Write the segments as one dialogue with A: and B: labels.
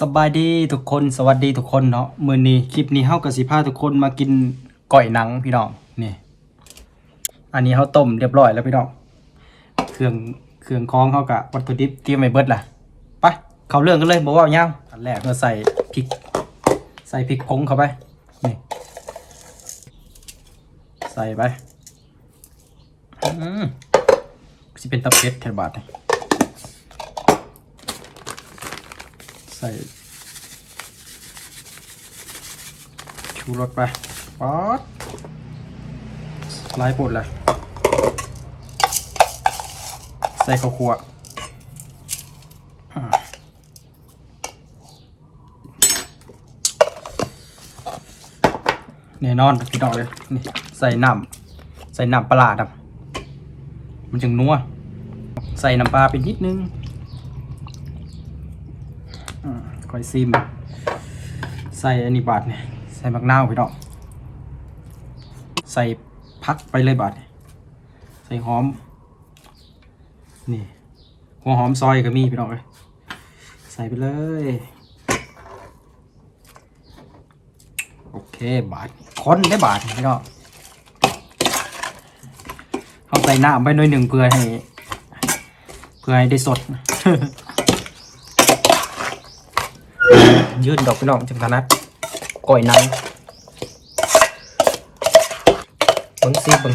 A: สบายดีทุกคนสวัสดีทุกคนเนาะมื้อนี้คลิปนี้เฮากับสิพาทุกคนมากินก่อยหนังพี่น้องนี่ อันนี้เฮาต้มเรียบร้อยแล้วพี่น้องเครื่องเครื่องคล้องเฮากับวัตถุดิบเตรียมไว้เบิดล่ะไปเข้าเรื่องกันเลยบ่เว้ายาวอันแรกเราใส่พริก ใส่พริกผงเข้าไปนี่ใส่ไปอืมสิเป็นตะเป็ดแทนบาทนี่ ใส่ชูรสไปป๊อดไล่ปดเลยใส่ข้าวคั่วอ่าแน่นอนพี่น้องเลยนี่ใส่น้ำใส่น้ำปลาร้าดำมันจึงนัวใส่น้ำปลาไปนิดนึง อืม ค่อยซิม ใส่อันนี้บาทเนี่ยใส่มักนาวพี่น้องใส่พักไปเลยบาทใส่หอม นี่หัวหอมซอยก็มีพี่น้องเลยใส่ไปเลย โอเคบาทค้นได้บาทพี่น้องเอาใส่น้ำไปหน่อยหนึ่งเพื่อให้ เพื่อให้ได้สด ยื่นดอกพี่น้องจังถนัดก่อยนังเบิ้งซีเบิ้ง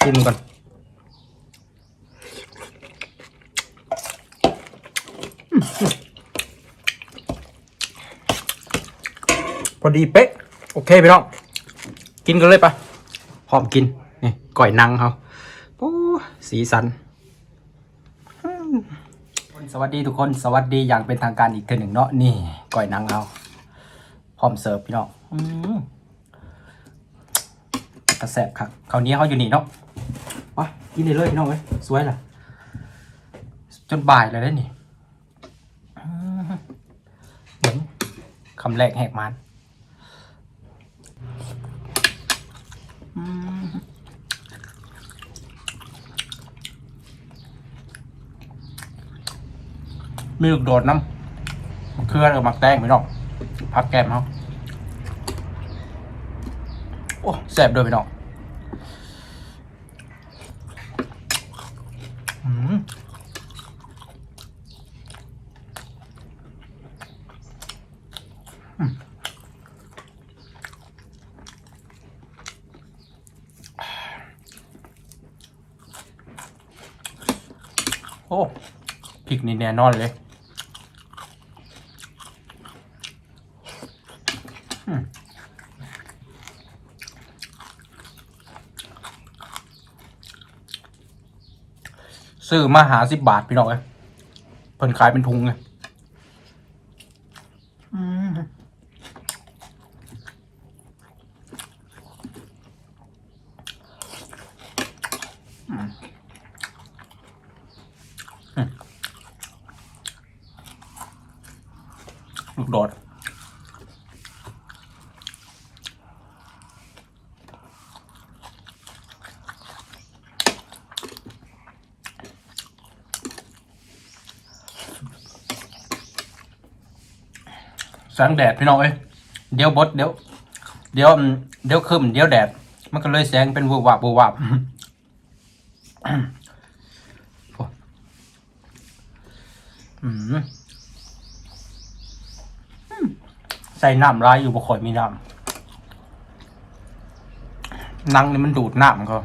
A: ซิมก่อนพอดีเป๊ะ โอเคพี่น้อง กินกันเลยปะพร้อมกิน นี่ก่อยนังเขาโอ้สีสัน วัสดีทุกคนสวัสดีอย่างเป็นทางการอีกเทือหนึ่งเนาะนี่ก่อยนังเอาพร้อมเสิร์ฟพี่น้องอืมกระแสบครับคราวนี้เขาอยู่นี่เนาะวะกินเลยเลยพี่น้องเว้ยสวยล่ะ จนบ่ายเลยได้นี่เหมือนคำแรกแหกมัน มีลูกโดดน้ำเคลื่อนกับมักแตงพี่น้องพักแก้มเขาโอ้แซ่บด้วยพี่น้องอืมอืมโอ้พริกนี่แน่นอนเลย ซื้อมาหาสิบบาทพี่น้องเอ้ยเพิ่นขายเป็นทุงไงอืมอืมอืมลูกโดด แสงแดดพี่น้องเอ้ยเดี๋ยวบดเดี๋ยว เดี๋ยวเดี๋ยวคืมเดี๋ยวแดด มันก็เลยแสงเป็นวูบวับวูบวับใส่น้ำร้ายอยู่บ่ค่อยมีน้ำนังนี่มันดูดน้ำเขา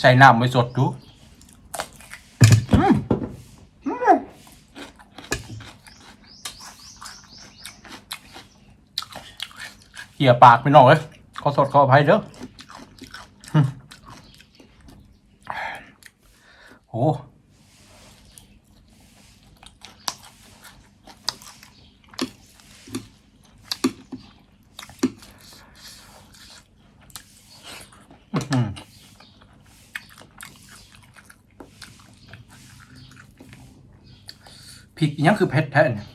A: ใส่น้ำไว้สดดู เขี่ยปากไปหน่อยขอสดขออภัยเด้อโอ้อื้อหือพริกอิหยังคือเผ็ดแท้เนี่ย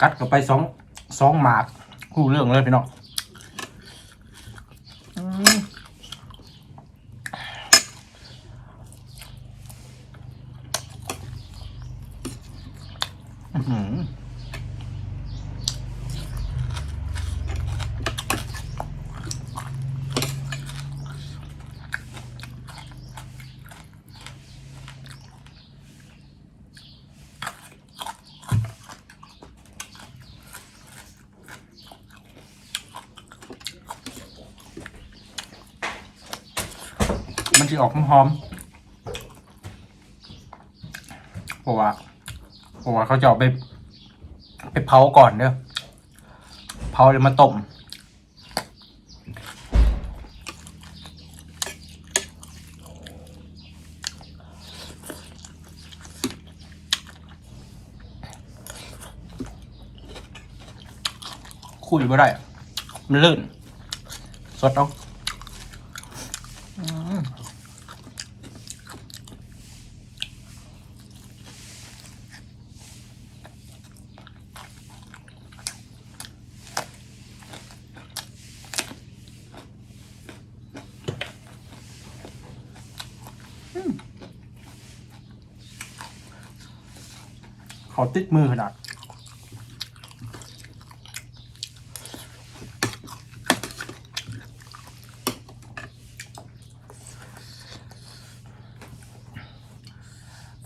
A: กัดเข้าไปสองสองหมากคู่เรื่องเลยพี่น้อง มันจะออกหอมๆเพราะว่าเพราะว่าเขาจะเอาไป ไปเผาก่อนเด้อเผาแล้วมาต้มคุยไม่ได้ มันลื่น สดเอา เขาติดมือขนาด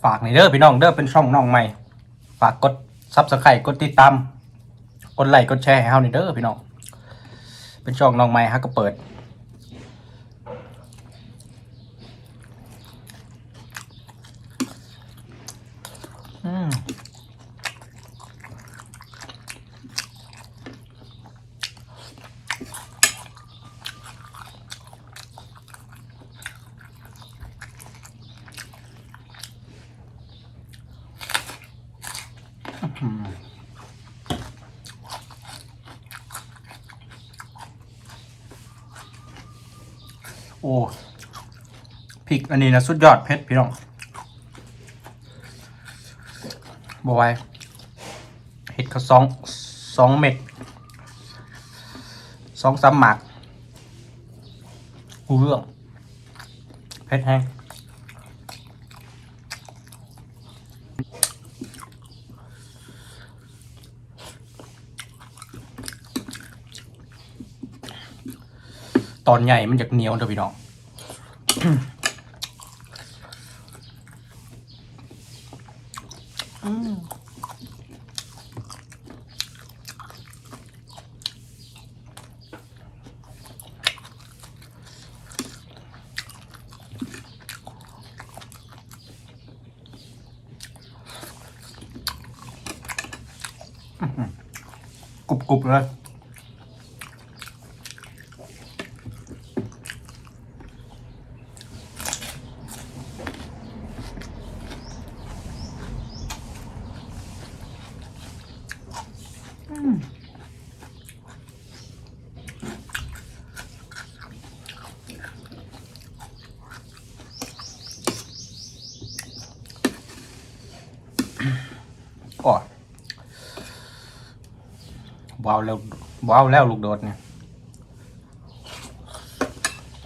A: ฝากในเด้อพี่น้องเด้อเป็นช่องน้องใหม่ ฝากกดซับสไครต์กดติดตามกดไลค์กดแชร์ให้เฮาในเด้อพี่น้อง เป็นช่องน้องใหม่ฮะก็เปิด โอ้พริกอันนี้นะสุดยอดเพชรพี่น้องบอยเห็ดเขาสองสองเม็ดสองสามหมากกูเรื่องเพชรแห้ง ตอนใหญ่มันจากเหนียวเด้อพี่น้องกรุบกรุบเลย ก็ว้าวแล้วว้าวแล้วลูกโดดเนี่ย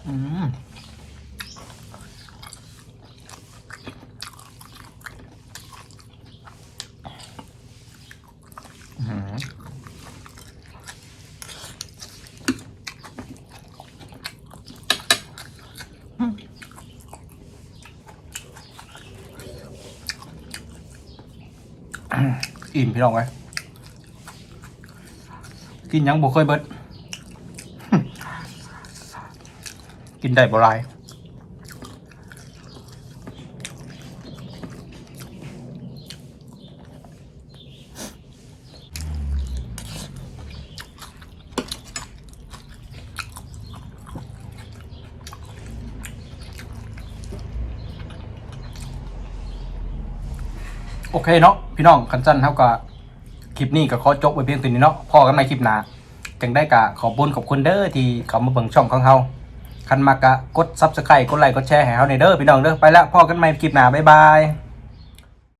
A: อืม อิ่มพี่น้องไว้กินยังบ่เคยเบิด กินได้บ่หลาย โอเคเนาะพี่น้องคันสั้นเท่ากับคลิปนี้ก็ขอจบไว้เพียงตัวนี้เนาะพอกันในคลิปหน้าจังได้กะขอบคุญขอบคุณเด้อที่เขามาเบิ่งช่องของเฮาคันมากะกดซับสไครต์กดไลค์กดแชร์ให้เฮาในเด้อพี่น้องเด้อไปละพอกันใหม่คลิปหน้าบ๊ายบาย